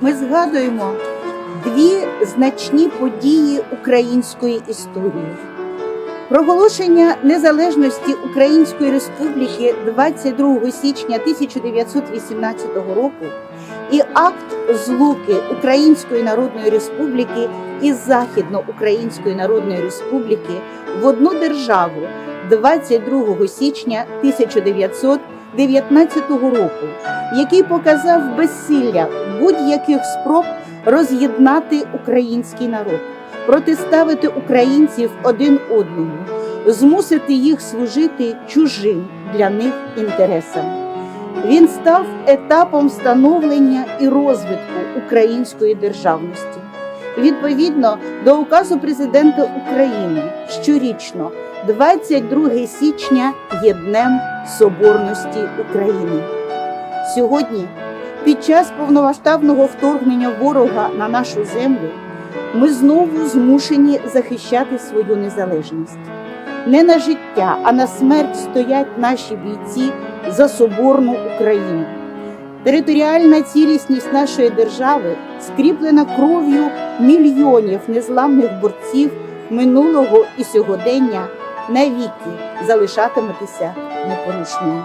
ми згадуємо дві значні події української історії. Проголошення незалежності Української Республіки 22 січня 1918 року і акт злуки Української Народної Республіки і Західноукраїнської Народної Республіки в одну державу 22 січня 1919 року, який показав безсилля будь-яких спроб роз'єднати український народ, протиставити українців один одному, змусити їх служити чужим для них інтересам. Він став етапом становлення і розвитку української державності. Відповідно до указу президента України щорічно 22 січня є Днем Соборності України. Сьогодні, під час повномасштабного вторгнення ворога на нашу землю, ми знову змушені захищати свою незалежність. Не на життя, а на смерть стоять наші бійці за соборну Україну. Територіальна цілісність нашої держави скріплена кров'ю мільйонів незламних борців минулого і сьогодення навіки залишатиметься непорушною.